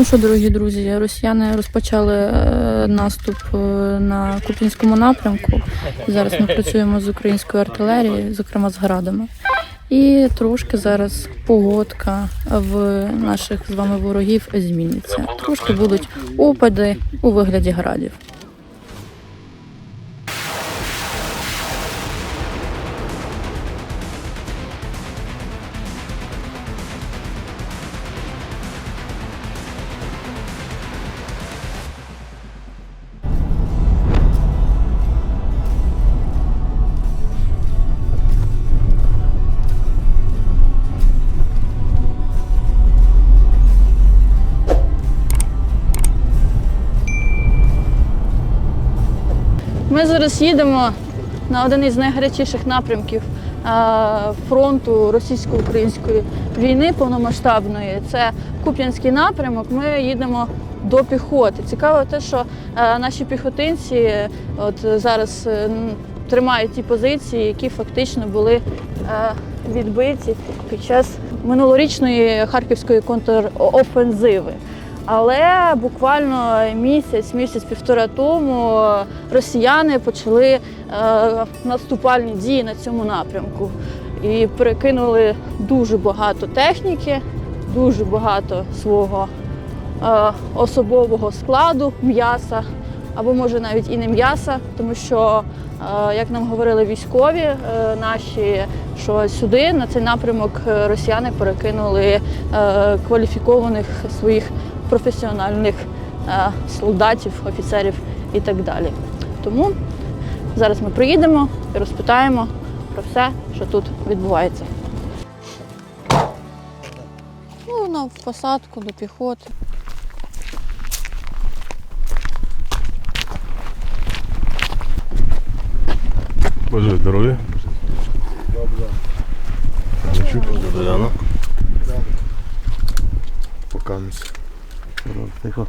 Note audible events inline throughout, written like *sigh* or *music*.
Ну що, дорогі друзі, росіяни розпочали е, наступ е, на Куп'янському напрямку. Зараз ми працюємо з українською артилерією, зокрема з градами. І трошки зараз погодка в наших з вами ворогів зміниться. Трошки будуть опади у вигляді градів. Ми зараз їдемо на один із найгарячіших напрямків фронту російсько-української війни повномасштабної. Це Куп'янський напрямок. Ми їдемо до піхоти. Цікаво те, що наші піхотинці от зараз е, тримають ті позиції, які фактично були відбиті під час минулорічної харківської контрофензиви. Але буквально місяць, місяць-півтора тому росіяни почали е, наступальні дії на цьому напрямку і перекинули дуже багато техніки, дуже багато свого е, особового складу, м'яса, або може навіть і не м'яса, тому що, е, як нам говорили військові наші, що сюди на цей напрямок росіяни перекинули кваліфікованих своїх професіональних е, солдатів, офіцерів і так далі. Тому зараз ми приїдемо і розпитаємо про все, що тут відбувається. Ну, на в посадку до піхоти. Боже здоров'я. Добре. Покамось. Тихо.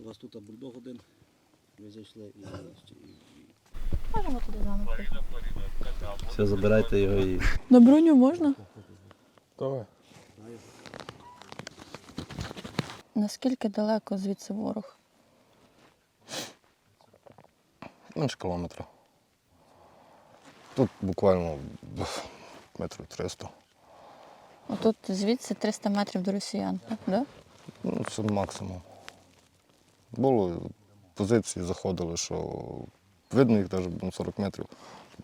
У вас тут бульдог один. Ми зайшли і, і Можемо туди з вами прийти. все, забирайте його і. На броню можна? Давай. Наскільки далеко звідси ворог? Менше кілометра. Тут буквально метрів 300. Отут звідси 300 метрів до росіян, так? Да? Ну, це максимум. Було позиції, заходили, що видно їх навіть 40 метрів.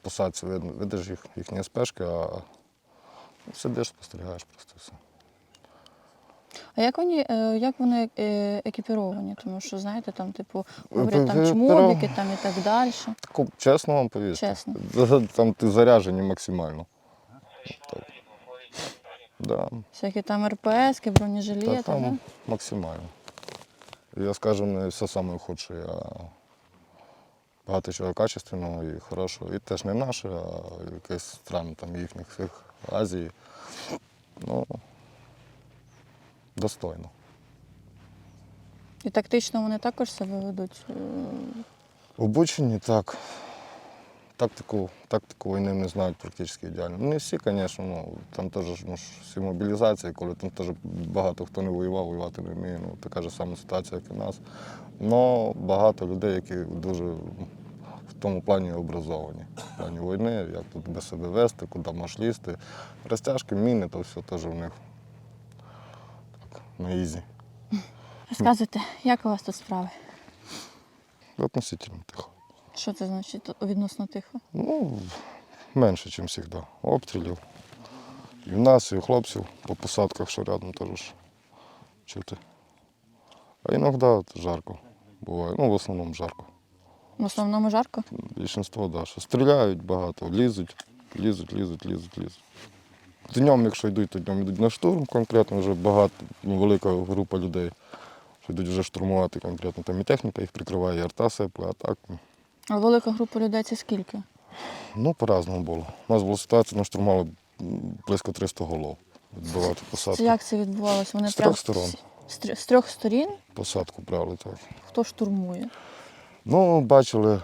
Посадці видно, видиш їх, їхні спешки, а сидиш, спостерігаєш просто все. А як вони, е, як вони е, екіпіровані? Тому що, знаєте, там, типу, говорять, там чмобіки там і так далі. Чесно вам повісти. Чесно. *laughs* Там ти заряджені максимально. Так. Да. Всякі там РПС, бронежилети, Та там да? максимально. Я, скажу, не все саме худше, а багато чого качественного і хорошого. І теж не наше, а якесь стран там їхніх всіх Азії. Ну, достойно. І тактично вони також себе ведуть. е, Обучені так. Тактику, тактику війни не знають практично ідеально. Ну, не всі, звісно, ну, там теж ну, всі мобілізації, коли там теж багато хто не воював, воювати не вміє. Ну, така ж сама ситуація, як і в нас. Але багато людей, які дуже в тому плані образовані. В плані війни, як тут без себе вести, куди можеш лізти. Розтяжки, міни, то все теж у них так, на ізі. Розказуйте, як у вас тут справи? Относительно тихо. Що це значить відносно тихо? Ну, менше, ніж завжди. Обстрілів. І в нас, і у хлопців по посадках, що рядом теж чути. А іноді жарко буває. Ну, в основному жарко. В основному жарко? Більшинство, да, що стріляють багато, лізуть, лізуть, лізуть, лізуть, лізуть. Днем, якщо йдуть, то днем йдуть на штурм конкретно, вже багато, ну, велика група людей, що йдуть вже штурмувати конкретно. Там і техніка їх прикриває, і арта сипле, а так. Ну, А велика група людей це скільки? Ну, по-разному було. У нас була ситуація, нас штурмали м, близько 300 голов. Відбивати Це як це відбувалося? Вони З прям трьох сторон. З, з трьох сторін? Посадку брали так. Хто штурмує? Ну, бачили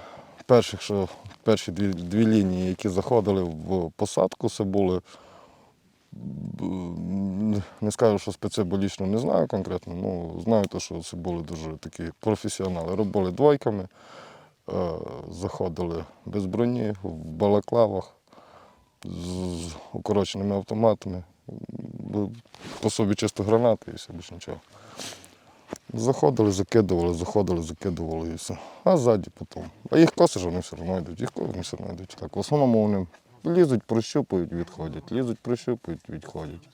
перших, що перші дві, дві лінії, які заходили в посадку, це були не скажу, що специболічно не знаю конкретно, ну знаю, те, що це були дуже такі професіонали. Робили двойками, заходили без броні, в балаклавах, з укороченими автоматами. По собі чисто гранати і все більше нічого. Заходили, закидували, заходили, закидували і все. А ззаді потім. А їх косиш, вони все одно йдуть, їх вони все одно йдуть. Так, в основному вони лізуть, прощупують, відходять, лізуть, прощупують, відходять.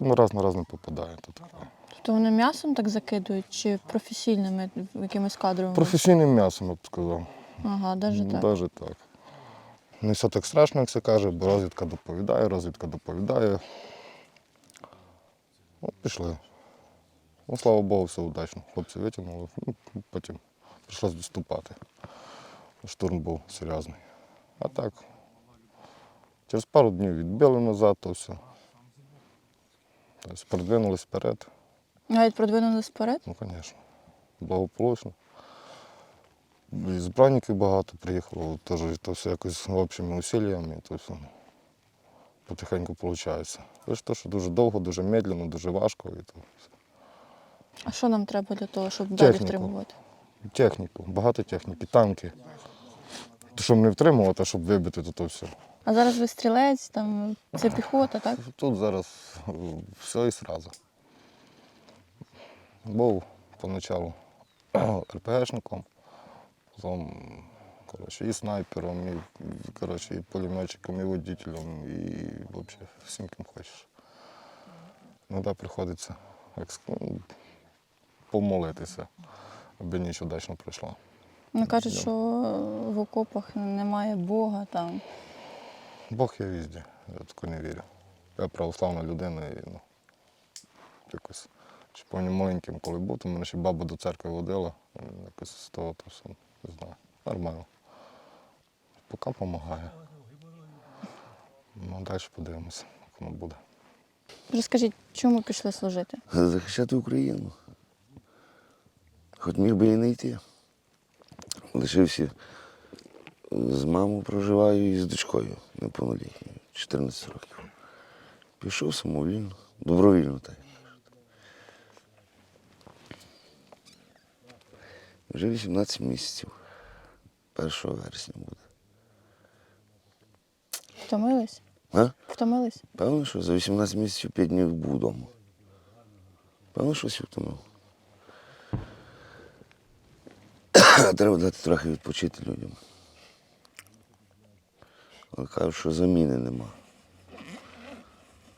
От раз на раз не попадає. Тут. Тобто вони м'ясом так закидують чи професійними якимись кадровими? Професійним м'ясом, я б сказав. Ага, навіть так. Навіть так. Не все так страшно, як це каже, бо розвідка доповідає, розвідка доповідає. От пішли. Ну, слава Богу, все удачно. Хлопці витягнули, ну, потім прийшлось відступати. Штурм був серйозний. А так, через пару днів відбили назад, то все. Тобто продвинулись вперед. Навіть продвинулись вперед? Ну, звісно. Благополучно. І збранників багато приїхало, теж то все якось общими усиллями, то все потихеньку виходить. Лише те, що дуже довго, дуже медленно, дуже важко. І то все. А що нам треба для того, щоб далі Техніку. втримувати? Техніку, багато техніки, танки. То, щоб не втримувати, а щоб вибити, то, то все. А зараз ви стрілець, там це піхота, так? Тут зараз е, все і одразу. Був поначалу *clears throat* РПГшником, потім коротше, і снайпером, і, коротше, і пулеметчиком, і водителем, і взагалі всім ким хочеш. Іноді приходиться як, ну, помолитися, аби ніч удачно пройшла. Ну кажуть, що в окопах немає Бога там. Бог є везде, я тако не вірю. Я православна людина і ну, якось. Ще пам'ятаю маленьким, коли був, то мене ще баба до церкви водила, якось з того то все, не знаю. Нормально. Поки допомагає. Ну, далі подивимося, як воно буде. Розкажіть, чому пішли служити? захищати Україну. Хоч міг би і не йти. Лишився з мамою проживаю і з дочкою неповнолітньою, 14 років. Пішов самовільно, добровільно так. Вже 18 місяців. 1 вересня буде. Втомились? А? Втомились? Певно, що за 18 місяців 5 днів був вдома. Певно, щось втомив. *coughs* Треба дати трохи відпочити людям. Кажуть, що заміни нема.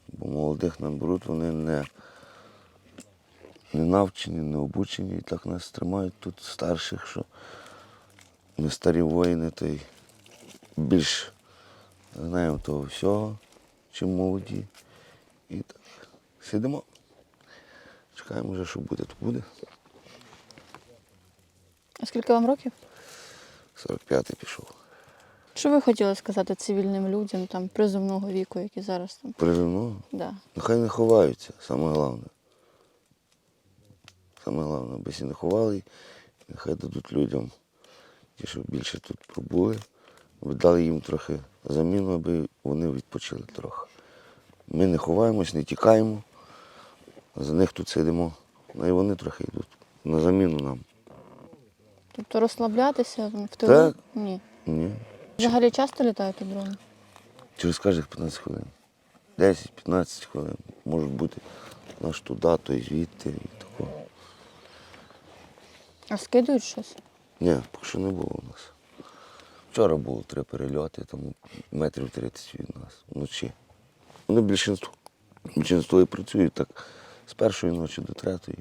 Бо молодих нам беруть, вони не, не навчені, не обучені, і так нас тримають тут старших, що ми старі воїни, то й більш знаємо того всього, чим молоді. І так, сидимо. Чекаємо вже, що буде, то буде. А скільки вам років? 45-й пішов. Що ви хотіли сказати цивільним людям там призовного віку, які зараз там? Призовного. Да. Нехай не ховаються, саме головне. Саме головне, аби всі не ховали, нехай дадуть людям, ті, що більше тут пробули, аби дали їм трохи заміну, аби вони відпочили трохи. Ми не ховаємось, не тікаємо, за них тут сидимо, ну і вони трохи йдуть на заміну нам. Тобто розслаблятися в тилу? Так. Ні. Ні. Взагалі часто літають дрони? Через кожних 15 хвилин. 10-15 хвилин. Можуть бути наш туди, то і звідти, і такого. А скидують щось? Ні, поки що не було у нас. Вчора було три перельоти, там метрів 30 від нас вночі. Вони більшинство, більшинство і працюють так з першої ночі до третьої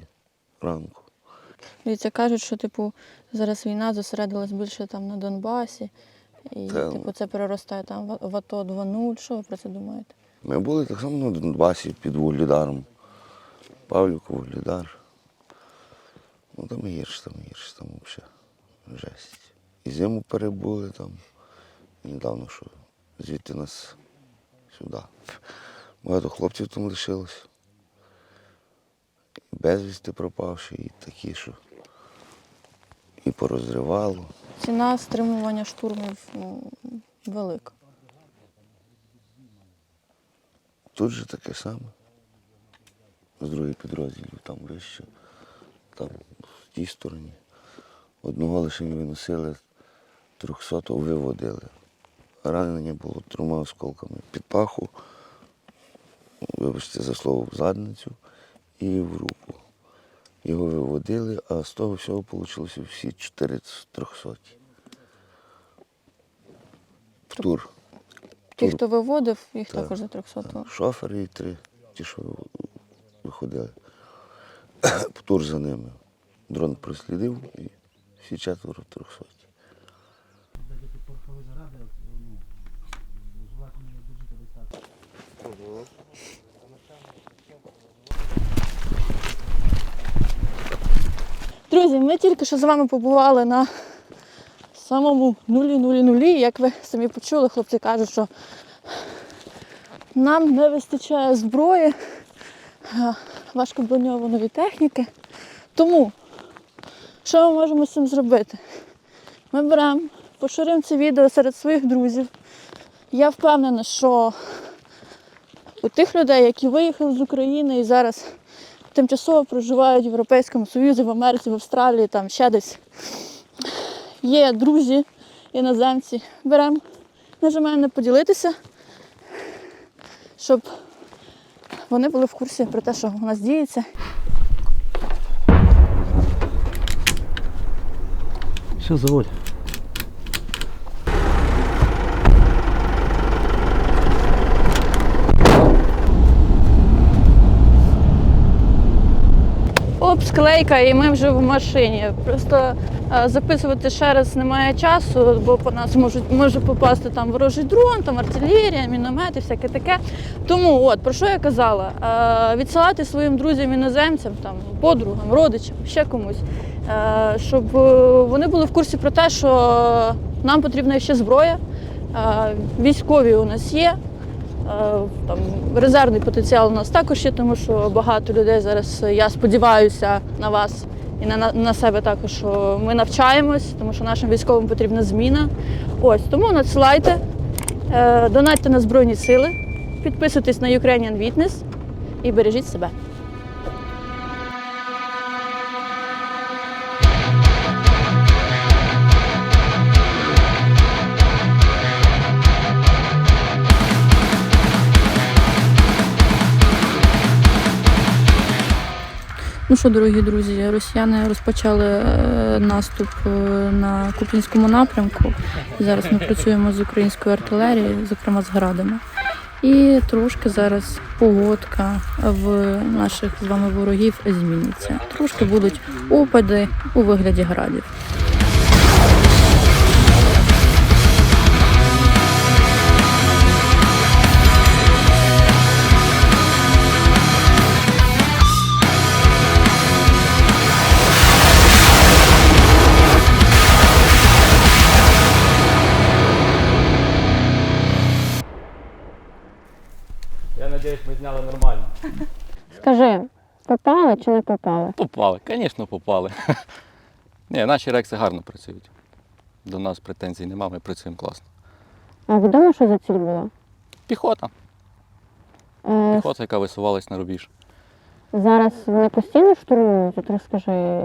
ранку. Дивіться, кажуть, що типу зараз війна зосередилась більше там на Донбасі, і Та, типу це переростає там в АТО 2.0. Що ви про це думаєте? Ми були так само на Донбасі під Вугледаром. Павлюк, Вугледар. Ну там гірше, там гірше, там взагалі жесть. І зиму перебули там. І недавно що звідти нас сюди. Багато хлопців там лишилось. І безвісти пропавші, і такі, що і порозривало. Ціна стримування штурмів ну, велика. Тут же таке саме. З других підрозділів, там вище, там в тій стороні. Одного лише не виносили, трьохсотого виводили. Ранення було трьома осколками під паху, вибачте за слово, в задницю і в руку. Його виводили, а з того всього вийшло всі чотири трьохсоті. В тур. Ті, хто виводив, їх Так. також за 300 Шофери і три, ті, що виходили. *coughs* В тур за ними. Дрон прослідив і всі четверо трьохсоті. Друзі, ми тільки що з вами побували на самому нулі нулі нулі. Як ви самі почули, хлопці кажуть, що нам не вистачає зброї, важкоброньованої техніки. Тому, що ми можемо з цим зробити? Ми беремо, поширюємо це відео серед своїх друзів. Я впевнена, що у тих людей, які виїхали з України і зараз тимчасово проживають в Європейському Союзі, в Америці, в Австралії, там ще десь. Є друзі, іноземці. Беремо, нажимаємо на поділитися, щоб вони були в курсі про те, що у нас діється. Все, заводь. Оп, склейка, і ми вже в машині. Просто е, записувати ще раз немає часу, бо по нас можуть може попасти там ворожий дрон, там артилерія, міномети, всяке таке. Тому, от про що я казала? Е, відсилати своїм друзям іноземцям, там подругам, родичам, ще комусь, е, щоб вони були в курсі про те, що нам потрібна ще зброя. Військові у нас є. Е, Там резервний потенціал у нас також є, тому що багато людей зараз, е, я сподіваюся, на вас і на, на, себе також, що ми навчаємось, тому що нашим військовим потрібна зміна. Ось тому надсилайте, е, донатьте на Збройні Сили, підписуйтесь на Ukrainian Witness і бережіть себе. Ну що, дорогі друзі, росіяни розпочали е, наступ е, на Куп'янському напрямку. Зараз ми працюємо з українською артилерією, зокрема з градами. І трошки зараз погодка в наших з вами ворогів зміниться. Трошки будуть опади у вигляді градів. Скажи, попали чи не попали? Попали, звісно, попали. *laughs* Ні, наші рекси гарно працюють. До нас претензій немає, ми працюємо класно. А відомо, що за ціль була? Піхота. Е, Піхота, яка висувалась на рубіж. зараз вони постійно штурмують? От розкажи.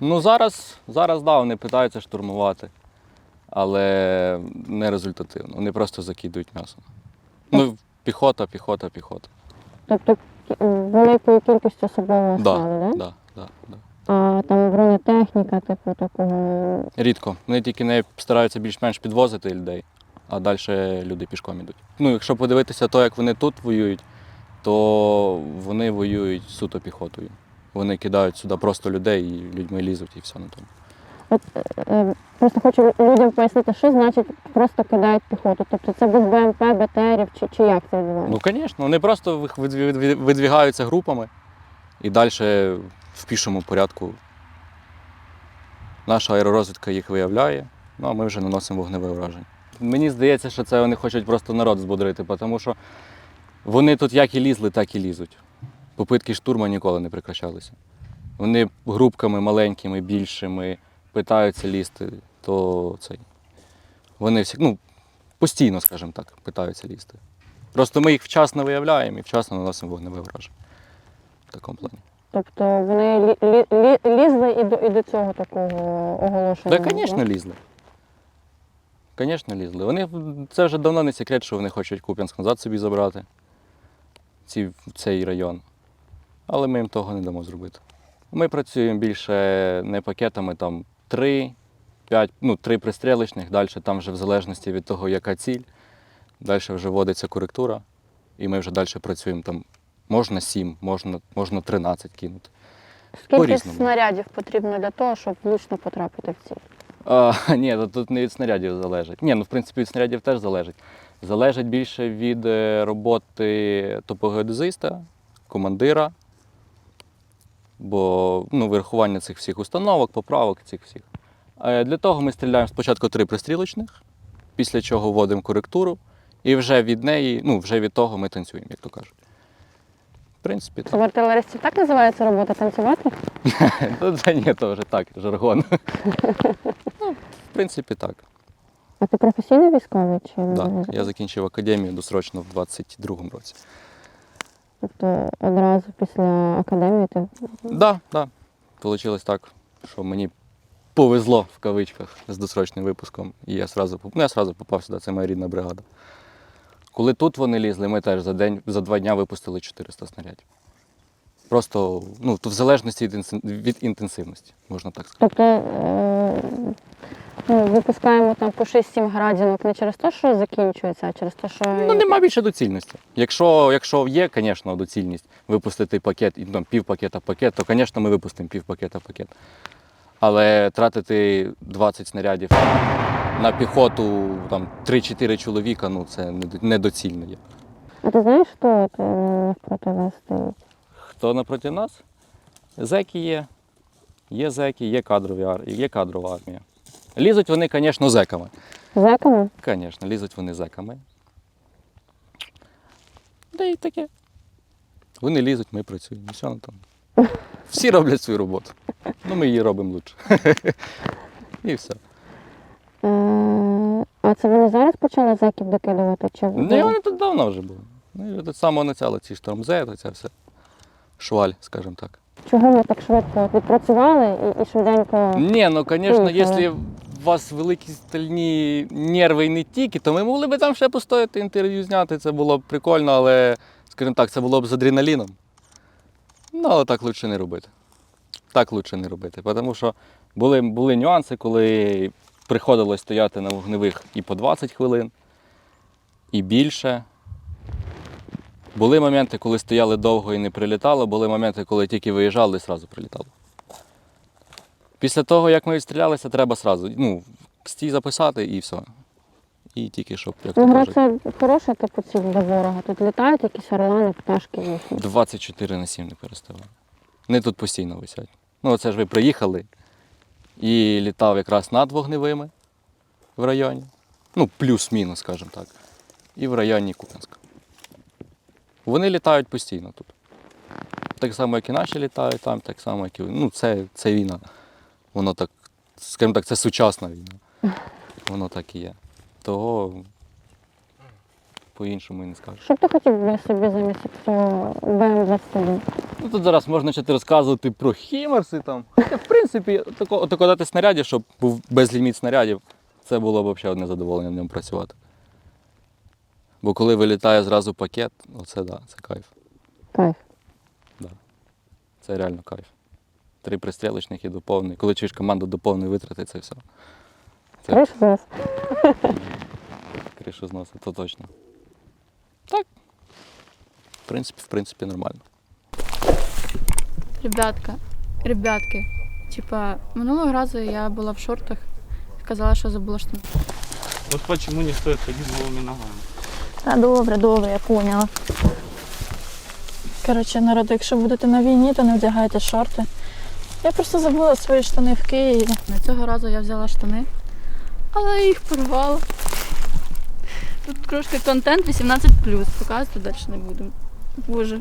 Ну зараз, зараз да, вони питаються штурмувати, але не результативно. Вони просто закидують м'ясо. Ну, піхота, піхота, піхота. Тобто великою кількістю особового Да, складу, да? да, да, да. А там бронетехніка, типу такого. Рідко. Вони тільки не стараються більш-менш підвозити людей, а далі люди пішком ідуть. Ну, якщо подивитися то, як вони тут воюють, то вони воюють суто піхотою. Вони кидають сюди просто людей і людьми лізуть і все на тому. От, е, просто хочу людям пояснити, що значить просто кидають піхоту. Тобто це без БМП, БТРів чи, чи як це відбувається? Ну, звісно, вони просто видвігаються групами і далі в пішому порядку наша аеророзвідка їх виявляє, ну а ми вже наносимо вогневе ураження. Мені здається, що це вони хочуть просто народ збудрити, тому що вони тут як і лізли, так і лізуть. Попитки штурму ніколи не прекращалися. Вони групками маленькими, більшими питаються лізти, то цей. Вони всі, ну, постійно, скажімо так, питаються лізти. Просто ми їх вчасно виявляємо і вчасно наносимо вогневе враження. В такому плані. Тобто вони лі, лі, лі, лізли і до, і до цього такого оголошення? Так, звісно, лізли. Звісно, лізли. Вони, це вже давно не секрет, що вони хочуть Куп'янськ назад собі забрати, ці, цей район. Але ми їм того не дамо зробити. Ми працюємо більше не пакетами, там 3, 5, ну, 3 пристрілочних, далі там вже в залежності від того, яка ціль. Далі вже вводиться коректура, і ми вже далі працюємо там. Можна 7, можна, можна 13 кинути. Скільки снарядів потрібно для того, щоб влучно потрапити в ціль? А, *laughs* ні, тут не від снарядів залежить. Ні, ну в принципі від снарядів теж залежить. Залежить більше від е, роботи топогеодезиста, командира, бо ну, вирахування цих всіх установок, поправок цих всіх. Е, Для того ми стріляємо спочатку три пристрілочних, після чого вводимо коректуру, і вже від неї, ну вже від того ми танцюємо, як то кажуть. В принципі, так. в артилеристів так називається робота танцювати? *laughs* Ну, Це ні, то вже так, жаргон. *laughs* Ну, в принципі, так. А ти професійний військовий чи Да, не? я закінчив академію досрочно в 22-му році. Тобто одразу після академії ти Да, да. Получилось так, що мені повезло в кавичках з досрочним випуском. І я сразу, ну, я сразу попав сюди, це моя рідна бригада. Коли тут вони лізли, ми теж за день, за два дня випустили 400 снарядів. Просто ну, в залежності від інтенсивності, можна так сказати. Тобто е, ну, випускаємо там по 6-7 градінок не через те, що закінчується, а через те, що Ну, нема більше доцільності. Якщо, якщо є, звісно, доцільність випустити пакет, і там, пів пакета пакет, то, звісно, ми випустимо пів пакета пакет. Але тратити 20 снарядів на піхоту там, 3-4 чоловіка, ну це недоцільно є. А ти знаєш, от, е, вас стоїть? Хто напроти нас? Зеки є, є зеки, є, кадрові, є кадрова армія. Лізуть вони, звісно, зеками. Зеками? Звісно, лізуть вони зеками. Да і таке. Вони лізуть, ми працюємо. Все на тому. Всі роблять свою роботу. Ну, ми її робимо лучше. *laughs* І все. Е, а це вони зараз почали зеків докидувати? Чи вони тут давно вже були. Ну, і тут самого начала ці штормзе, то ця вся шваль, скажімо так. чого ми так швидко відпрацювали і, і швиденько? Ні, ну звісно, якщо у вас великі стальні нерви і не тільки, то ми могли б там ще постояти інтерв'ю зняти. Це було б прикольно, але, скажімо так, це було б з адреналіном. Ну, але так краще не робити. Так краще не робити. Тому що були, були нюанси, коли приходилось стояти на вогневих і по 20 хвилин, і більше. Були моменти, коли стояли довго і не прилітало, були моменти, коли тільки виїжджали і одразу прилітало. Після того, як ми відстрілялися, треба сразу, ну, стій записати і все. І тільки щоб, як Ну, гра це хороша типу ціль для ворога. Тут літають якісь орлани, пташки їхні. 24 на 7 не переставали. Вони тут постійно висять. Ну, оце ж ви приїхали і літав якраз над вогневими в районі. Ну, плюс-мінус, скажімо так. І в районі Куп'янська. Вони літають постійно тут. Так само, як і наші літають там, так само, як і. Ну, це, це війна. Воно так, скажімо так, це сучасна війна. Воно так і є. Того по-іншому і не скажеш. Що б ти хотів би собі замість цього БМ-21? Ну тут зараз можна ще розказувати про хімерси там. Хоча, в принципі, тако, отако дати снарядів, щоб був безліміт снарядів, це було б взагалі одне задоволення в ньому працювати. Бо коли вилітає зразу пакет, оце да, це кайф. Кайф. Це реально кайф. Три пристрілочних і до повної. Коли чуєш команду до повної витрати, це все. Це Криш зараз? кришу зносить, *laughs* то точно. Так. В принципі, в принципі, нормально. Ребятка, ребятки, типа, минулого разу я була в шортах, сказала, що забула штани. Вот почему не стоит ходить голыми ногами. Та добре, добре, я поняла. Коротше, народ, якщо будете на війні, то не вдягайте шорти. Я просто забула свої штани в Києві. Цього разу я взяла штани, але їх порвала. Тут трошки контент 18, показувати далі не будемо. Боже,